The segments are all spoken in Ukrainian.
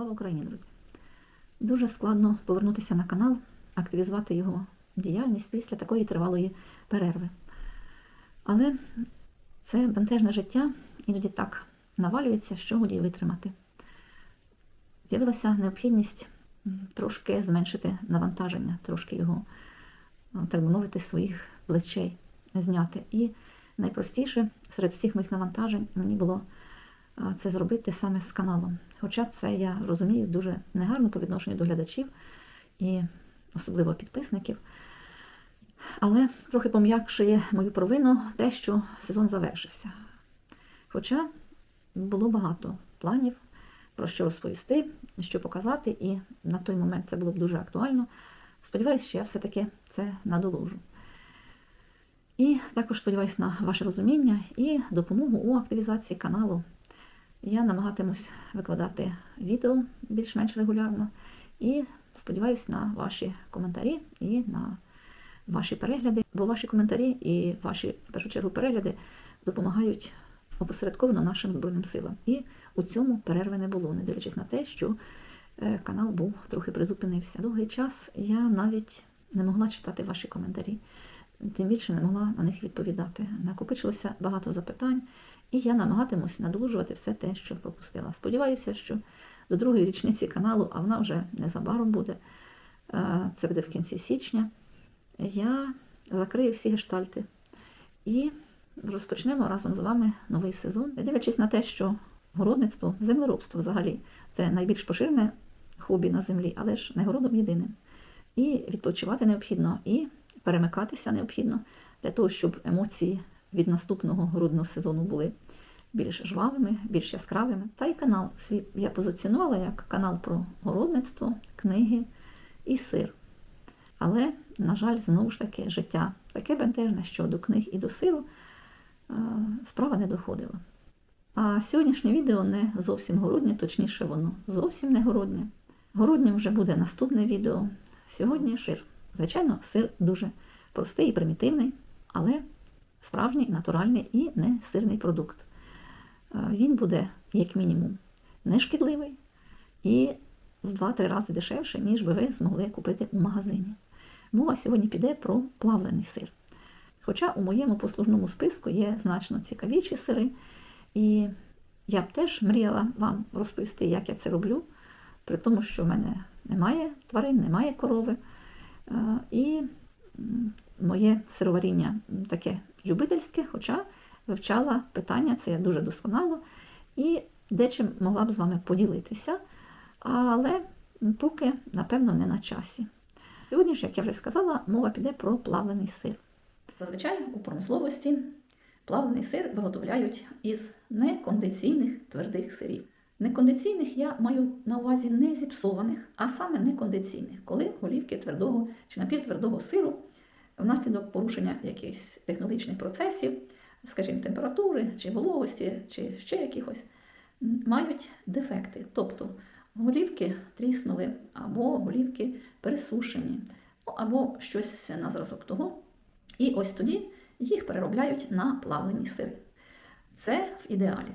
Слава Україні, друзі! Дуже складно повернутися на канал, активізувати його діяльність після такої тривалої перерви. Але це бентежне життя іноді так навалюється, що годі витримати. З'явилася необхідність трошки зменшити навантаження, трошки його, ну, так би мовити, своїх плечей зняти. І найпростіше серед всіх моїх навантажень мені було це зробити саме з каналом. Хоча це я розумію дуже негарно по відношенню до глядачів і особливо підписників. Але трохи пом'якшує мою провину те, що сезон завершився. Хоча було багато планів про що розповісти, що показати, і на той момент це було б дуже актуально. Сподіваюся, що я все-таки це надолужу. І також сподіваюся на ваше розуміння і допомогу у активізації каналу. Я намагатимусь викладати відео більш-менш регулярно і сподіваюся на ваші коментарі і на ваші перегляди, бо ваші коментарі і ваші, в першу чергу, перегляди допомагають опосередковано нашим Збройним силам. І у цьому перерви не було, не дивлячись на те, що е, канал був трохи призупинився. Довгий час я навіть не могла читати ваші коментарі, тим більше не могла на них відповідати. Накопичилося багато запитань, і я намагатимусь надолужувати все те, що пропустила. Сподіваюся, що до другої річниці каналу, а вона вже незабаром буде, е, це буде в кінці січня, я закрию всі гештальти і розпочнемо разом з вами новий сезон. Не Дивлячись на те, що городництво, землеробство взагалі це найбільш поширене хобі на землі, але ж не городом єдиним. І відпочивати необхідно, і перемикатися необхідно для того, щоб емоції від наступного городного сезону були більш жвавими, більш яскравими. Та й канал свій я позиціонувала як канал про городництво, книги і сир. Але, на жаль, знову ж таки, життя таке бентежне, що до книг і до сиру е, справа не доходила. А сьогоднішнє відео не зовсім городнє, точніше, воно зовсім не городнє. Городнім вже буде наступне відео. Сьогодні сир. Звичайно, сир дуже простий і примітивний, але справжній, натуральний і не сирний продукт. Е, Він буде, як мінімум, не шкідливий і в 2-3 рази дешевше, ніж би ви змогли купити у магазині. Мова сьогодні піде про плавлений сир. Хоча у моєму послужному списку є значно цікавіші сири, і я б теж мріяла вам розповісти, як я це роблю, при тому, що в мене немає тварин, немає корови. Е, І моє сироваріння таке любительське, хоча вивчала питання, це я дуже досконало, і дечим могла б з вами поділитися, але поки, напевно, не на часі. Сьогодні ж, як я вже сказала, мова піде про плавлений сир. Зазвичай у промисловості плавлений сир виготовляють із некондиційних твердих сирів. Некондиційних я маю на увазі не зіпсованих, а саме некондиційних, коли голівки твердого чи напівтвердого сиру внаслідок порушення якихось технологічних процесів, скажімо, температури чи вологості, чи ще якихось, мають дефекти. Тобто голівки тріснули, або голівки пересушені, ну, або щось на зразок того. І ось тоді їх переробляють на плавлені сири. Це в ідеалі.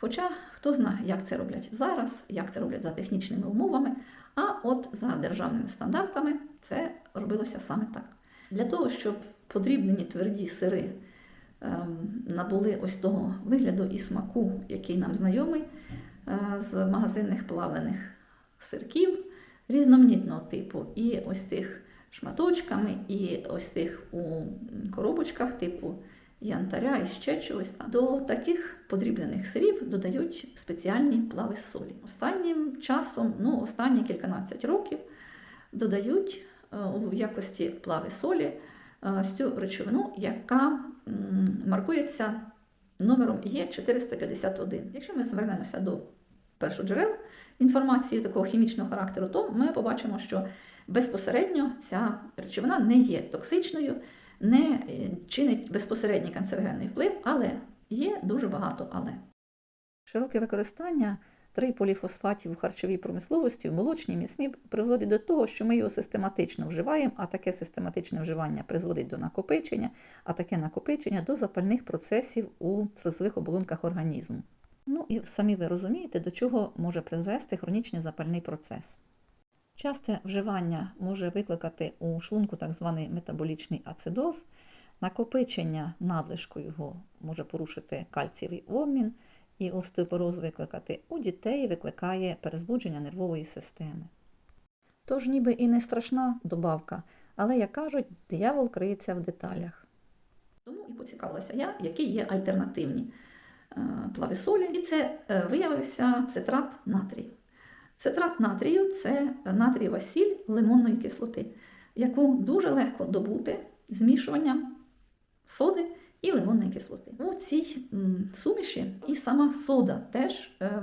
Хоча хто знає, як це роблять зараз, як це роблять за технічними умовами, а от за державними стандартами це робилося саме так. Для того, щоб подрібнені тверді сири ем, набули ось того вигляду і смаку, який нам знайомий е, з магазинних плавлених сирків різноманітного типу, і ось тих шматочками, і ось тих у коробочках типу янтаря і ще чогось там. До таких подрібнених сирів додають спеціальні плави солі. Останнім часом, ну останні кільканадцять років, додають е, у якості плави солі е, цю речовину, яка маркується номером Є451. Якщо ми звернемося до першоджерел інформації такого хімічного характеру, то ми побачимо, що безпосередньо ця речовина не є токсичною, не е, чинить безпосередній канцерогенний вплив, але є дуже багато але. Широке використання триполіфосфатів у харчовій промисловості, в молочній м'ясні призводить до того, що ми його систематично вживаємо, а таке систематичне вживання призводить до накопичення, а таке накопичення до запальних процесів у слизових оболонках організму. Ну і самі ви розумієте, до чого може призвести хронічний запальний процес. Часте вживання може викликати у шлунку так званий метаболічний ацидоз, накопичення надлишку його може порушити кальцієвий обмін, і остеопороз викликати у дітей викликає перезбудження нервової системи. Тож ніби і не страшна добавка, але, як кажуть, диявол криється в деталях. Тому і поцікавилася я, які є альтернативні е, плависолі, і це е, виявився цитрат натрію. Цитрат натрію це натрієва сіль лимонної кислоти, яку дуже легко добути змішуванням соди і лимонної кислоти. У цій суміші і сама сода теж е,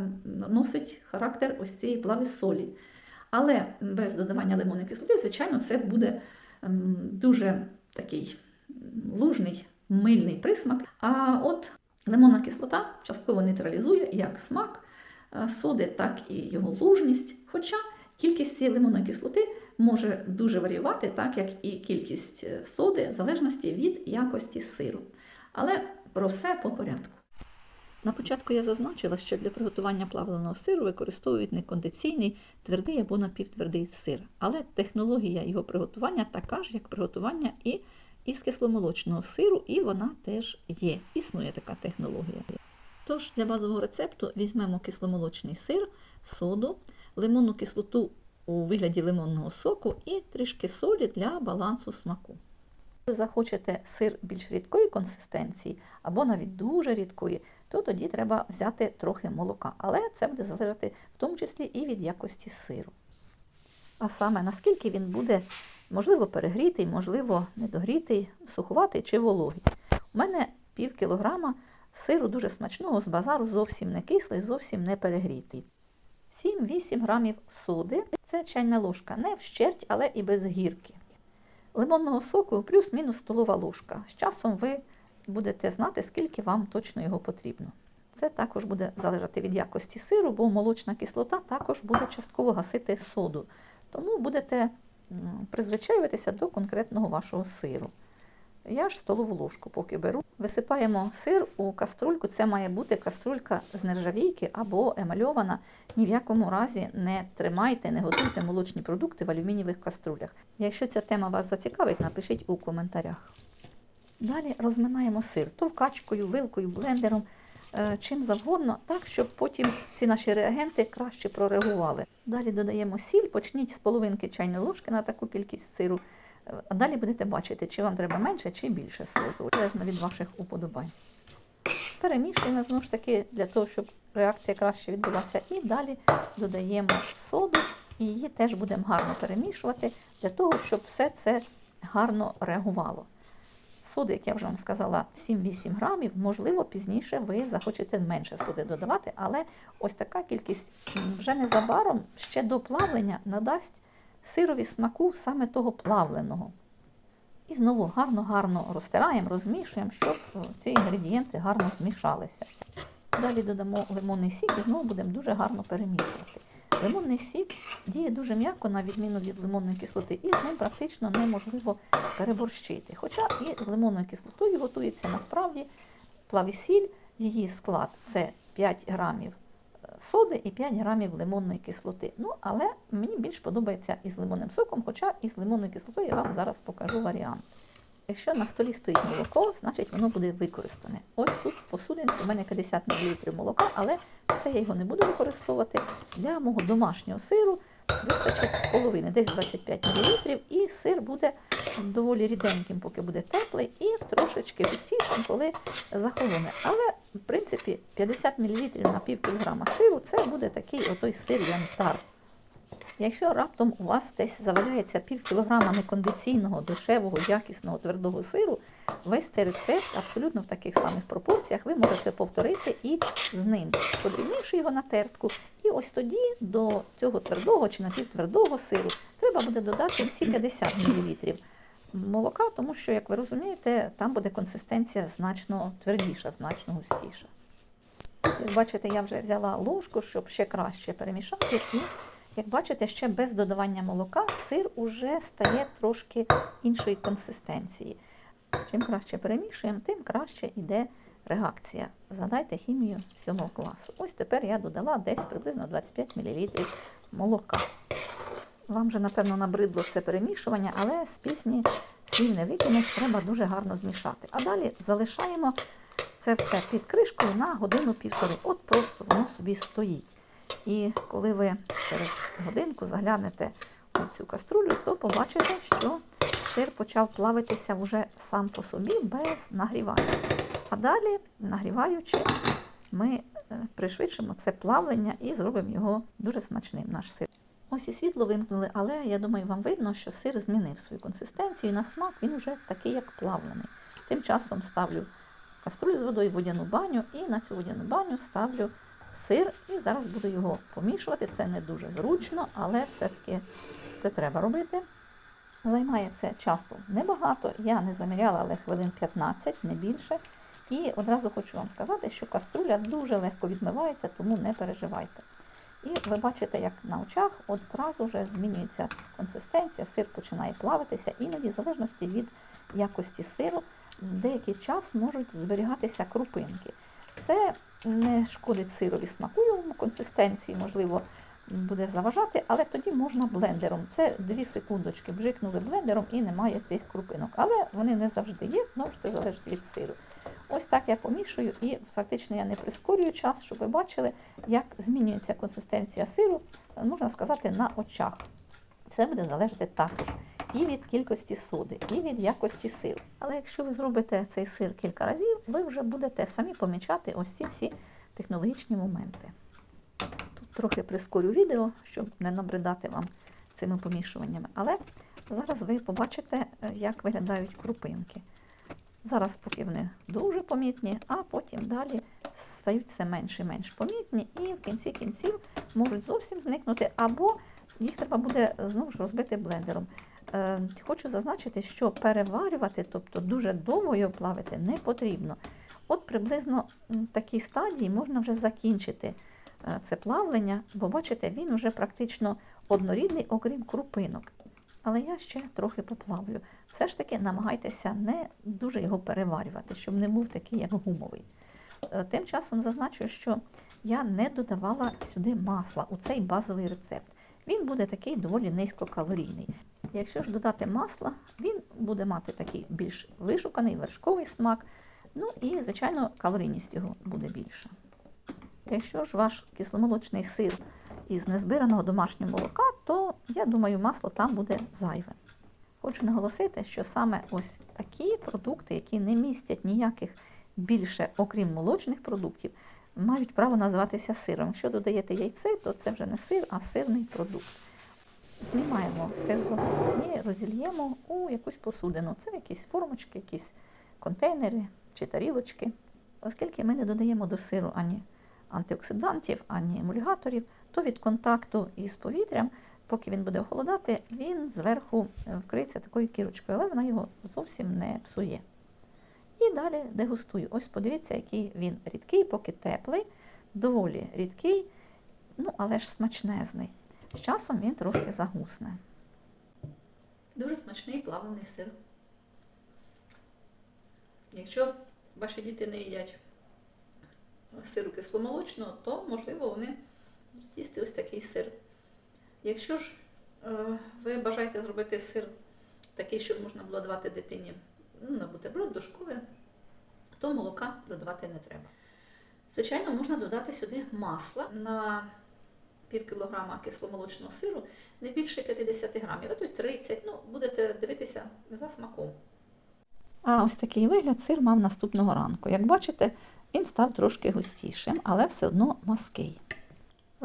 носить характер ось цієї плависолі. Але без додавання лимонної кислоти, звичайно, це буде дуже такий лужний, мильний присмак. А от лимонна кислота частково нейтралізує як смак соди, так і його лужність. Хоча кількість цієї лимонної кислоти може дуже варіювати, так як і кількість е, соди, в залежності від якості сиру. Але про все по порядку. На початку я зазначила, що для приготування плавленого сиру використовують некондиційний твердий або напівтвердий сир, але технологія його приготування така ж, як приготування і із кисломолочного сиру, і вона теж є. Існує така технологія. Тож для базового рецепту візьмемо кисломолочний сир, соду, лимонну кислоту у вигляді лимонного соку і трішки солі для балансу смаку. Якщо захочете сир більш рідкої консистенції або навіть дуже рідкої, то тоді треба взяти трохи молока. Але це буде залежати в тому числі і від якості сиру. А саме наскільки він буде, можливо, перегрітий, можливо, недогрітий, суховатий чи вологий. У мене пів кілограма сиру дуже смачного з базару, зовсім не кислий, зовсім не перегрітий. 7-8 грамів соди це чайна ложка, не вщерть, але і без гірки. Лимонного соку плюс-мінус столова ложка. З часом ви будете знати, скільки вам точно його потрібно. Це також буде залежати від якості сиру, бо молочна кислота також буде частково гасити соду. Тому будете призвичаюватися до конкретного вашого сиру. Я ж столову ложку поки беру. Висипаємо сир у каструльку. Це має бути каструлька з нержавійки або емальована. Ні в якому разі не тримайте, не готуйте молочні продукти в алюмінієвих каструлях. Якщо ця тема вас зацікавить, напишіть у коментарях. Далі розминаємо сир товкачкою, вилкою, блендером, е, чим завгодно, так, щоб потім ці наші реагенти краще прореагували. Далі додаємо сіль, почніть з половинки чайної ложки на таку кількість сиру. Е, А далі будете бачити, чи вам треба менше, чи більше сиру, залежно від ваших уподобань. Перемішуємо знову ж таки для того, щоб реакція краще відбулася. І далі додаємо соду, і її теж будемо гарно перемішувати, для того, щоб все це гарно реагувало. Соди, як я вже вам сказала, 7-8 грамів. Можливо, пізніше ви захочете менше соди додавати, але ось така кількість вже незабаром ще до плавлення надасть сирові смаку саме того плавленого. І знову гарно-гарно розтираємо, розмішуємо, щоб ці інгредієнти гарно змішалися. Далі додамо лимонний сік і знову будемо дуже гарно перемішувати. Лимонний сік діє дуже м'яко, на відміну від лимонної кислоти, і з ним практично неможливо переборщити. Хоча і з лимонною кислотою готується насправді плавісіль, її склад це 5 грамів е, соди і 5 грамів лимонної кислоти. Ну, але мені більш подобається із лимонним соком, хоча із лимонною кислотою я вам зараз покажу варіант. Якщо на столі стоїть молоко, значить воно буде використане. Ось тут в посудинці у мене 50 мл молока, але все я його не буду використовувати. Для мого домашнього сиру вистачить половини, десь 25 мл, і сир буде доволі ріденьким, поки буде теплий, і трошечки висішим, коли захолоне. Але, в принципі, 50 мл на пів кілограма сиру це буде такий отой сир янтар. Якщо раптом у вас десь заваляється пів кілограма некондиційного, дешевого, якісного твердого сиру, весь цей рецепт абсолютно в таких самих пропорціях ви можете повторити і з ним, подрібнивши його на тертку. І ось тоді до цього твердого чи напівтвердого сиру треба буде додати всі 50 мл молока, тому що, як ви розумієте, там буде консистенція значно твердіша, значно густіша. Як бачите, я вже взяла ложку, щоб ще краще перемішати. Як бачите, ще без додавання молока сир уже стає трошки іншої консистенції. Чим краще перемішуємо, тим краще йде реакція. Згадайте хімію 7 класу. Ось тепер я додала десь приблизно 25 мл молока. Вам же, напевно, набридло все перемішування, але з пісні слів не викинеш, треба дуже гарно змішати. А далі залишаємо це все під кришкою на годину-півтори. От просто воно собі стоїть. І коли ви через годинку заглянете у цю каструлю, то побачите, що сир почав плавитися вже сам по собі без нагрівання. А далі, нагріваючи, ми е, пришвидшимо це плавлення і зробимо його дуже смачним, наш сир. Ось і світло вимкнули, але я думаю, вам видно, що сир змінив свою консистенцію. На смак він вже такий, як плавлений. Тим часом ставлю каструлю з водою, в водяну баню, і на цю водяну баню ставлю сир. І зараз буду його помішувати. Це не дуже зручно, але все-таки це треба робити. Займає це часу небагато. Я не заміряла, але хвилин 15, не більше. І одразу хочу вам сказати, що каструля дуже легко відмивається, тому не переживайте. І ви бачите, як на очах от зразу вже змінюється консистенція, сир починає плавитися, іноді, в залежності від якості сиру, деякий час можуть зберігатися крупинки. Це не шкодить сирові смаку, йому консистенції, можливо, буде заважати, але тоді можна блендером. Це 2 секундочки бжикнули блендером і немає тих крупинок. Але вони не завжди є, знову ж це залежить від сиру. Ось так я помішую і фактично я не прискорюю час, щоб ви бачили, як змінюється консистенція сиру, можна сказати, на очах. Це буде залежати також і від кількості соди, і від якості сиру. Але якщо ви зробите цей сир кілька разів, ви вже будете самі помічати ось ці всі технологічні моменти. Тут трохи прискорю відео, щоб не набридати вам цими помішуваннями. Але зараз ви побачите, як виглядають крупинки. Зараз поки вони дуже помітні, а потім далі стають все менш і менш помітні, і в кінці кінців можуть зовсім зникнути, або їх треба буде знову ж розбити блендером. Е, Хочу зазначити, що переварювати, тобто дуже довго його плавити, не потрібно. От приблизно м, такій стадії можна вже закінчити е, це плавлення, бо бачите, він вже практично однорідний, окрім крупинок. Але я ще трохи поплавлю. Все ж таки намагайтеся не дуже його переварювати, щоб не був такий, як гумовий. Е, Тим часом зазначу, що я не додавала сюди масла у цей базовий рецепт. Він буде такий доволі низькокалорійний. Якщо ж додати масла, він буде мати такий більш вишуканий вершковий смак. Ну і, звичайно, калорійність його буде більша. Якщо ж ваш кисломолочний сир із незбираного домашнього молока, то я думаю, масло там буде зайве. Хочу наголосити, що саме ось такі продукти, які не містять ніяких більше, окрім молочних продуктів, мають право називатися сиром. Якщо додаєте яйце, то це вже не сир, а сирний продукт. Знімаємо все з вогню і розільємо у якусь посудину. Це якісь формочки, якісь контейнери чи тарілочки. Оскільки ми не додаємо до сиру ані антиоксидантів, ані емульгаторів, то від контакту із повітрям, поки він буде охолодати, він зверху вкриється такою кірочкою, але вона його зовсім не псує. І далі дегустую. Ось подивіться, який він рідкий, поки теплий, доволі рідкий, ну але ж смачнезний. З часом він трошки загусне. Дуже смачний плавлений сир. Якщо ваші діти не їдять сиру кисломолочного, то, можливо, вони будуть їсти ось такий сир. Якщо ж е, ви бажаєте зробити сир такий, щоб можна було давати дитині на бутерброд до школи, то молока додавати не треба. Звичайно, можна додати сюди масла на пів кілограма кисломолочного сиру, не більше 50 грамів, а то й 30, ну, будете дивитися за смаком. А ось такий вигляд сир мав наступного ранку. Як бачите, він став трошки густішим, але все одно маский.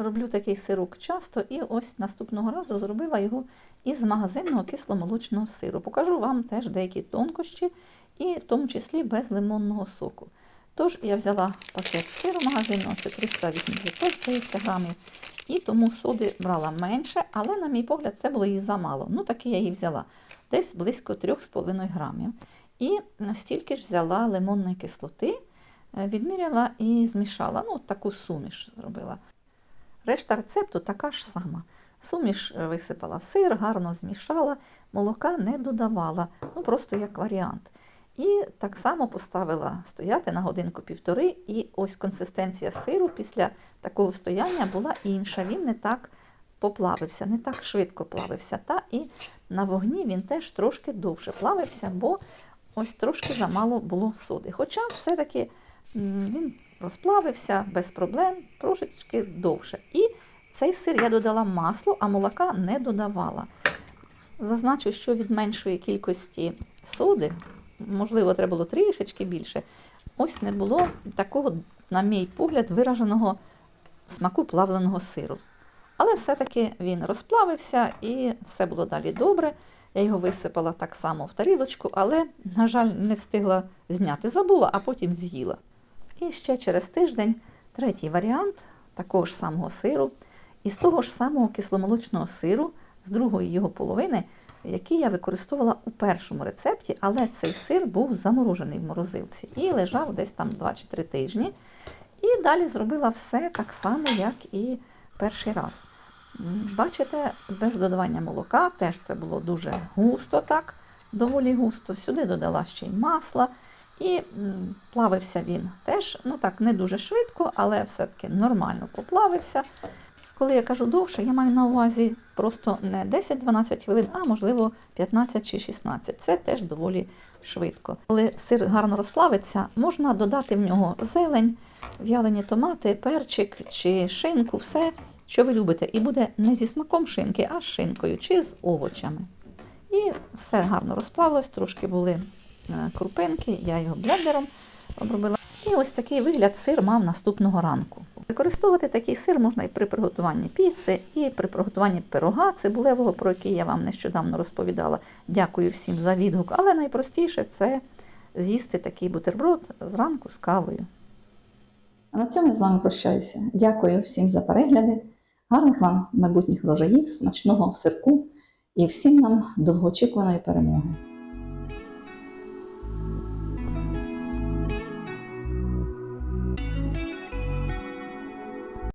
Роблю такий сирок часто і ось наступного разу зробила його із магазинного кисломолочного сиру. Покажу вам теж деякі тонкощі, і в тому числі без лимонного соку. Тож я взяла пакет сиру магазинного, це 385, здається, грамів, і тому соди брала менше, але, на мій погляд, це було їй замало. Ну, таки я її взяла десь близько 3,5 грамів. І стільки ж взяла лимонної кислоти, е, відміряла і змішала. Ну, таку суміш зробила. Решта рецепту така ж сама. Суміш е, висипала в сир, гарно змішала, молока не додавала, ну просто як варіант. І так само поставила стояти на годинку півтори, і ось консистенція сиру після такого стояння була інша. Він не так поплавився, не так швидко плавився. Та і на вогні він теж трошки довше плавився, бо ось трошки замало було соди. Хоча все-таки він розплавився без проблем, трошечки довше. І цей сир я додала масло, а молока не додавала. Зазначу, що від меншої кількості соди, можливо, треба було трішечки більше, ось не було такого, на мій погляд, вираженого смаку плавленого сиру. Але все-таки він розплавився і все було далі добре. Я його висипала так само в тарілочку, але, на жаль, не встигла зняти. Забула, а потім з'їла. І ще через тиждень третій варіант такого ж самого сиру, із того ж самого кисломолочного сиру, з другої його половини, який я використовувала у першому рецепті, але цей сир був заморожений в морозилці і лежав десь там 2 чи 3 тижні. І далі зробила все так само, як і перший раз. Бачите, без додавання молока, теж це було дуже густо, так, доволі густо. Сюди додала ще й масла. І плавився він теж, ну так, не дуже швидко, але все-таки нормально поплавився. Коли я кажу довше, я маю на увазі просто не 10-12 хвилин, а можливо 15 чи 16. Це теж доволі швидко. Коли сир гарно розплавиться, можна додати в нього зелень, в'ялені томати, перчик чи шинку, все, що ви любите. І буде не зі смаком шинки, а з шинкою чи з овочами. І все гарно розплавилось, трошки були крупинки, я його блендером обробила. І ось такий вигляд сир мав наступного ранку. Використовувати такий сир можна і при приготуванні піци, і при приготуванні пирога цибулевого, про який я вам нещодавно розповідала. Дякую всім за відгук. Але найпростіше це з'їсти такий бутерброд зранку з кавою. А на цьому я з вами прощаюся. Дякую всім за перегляди. Гарних вам майбутніх врожаїв, смачного сирку і всім нам довгоочікуваної перемоги.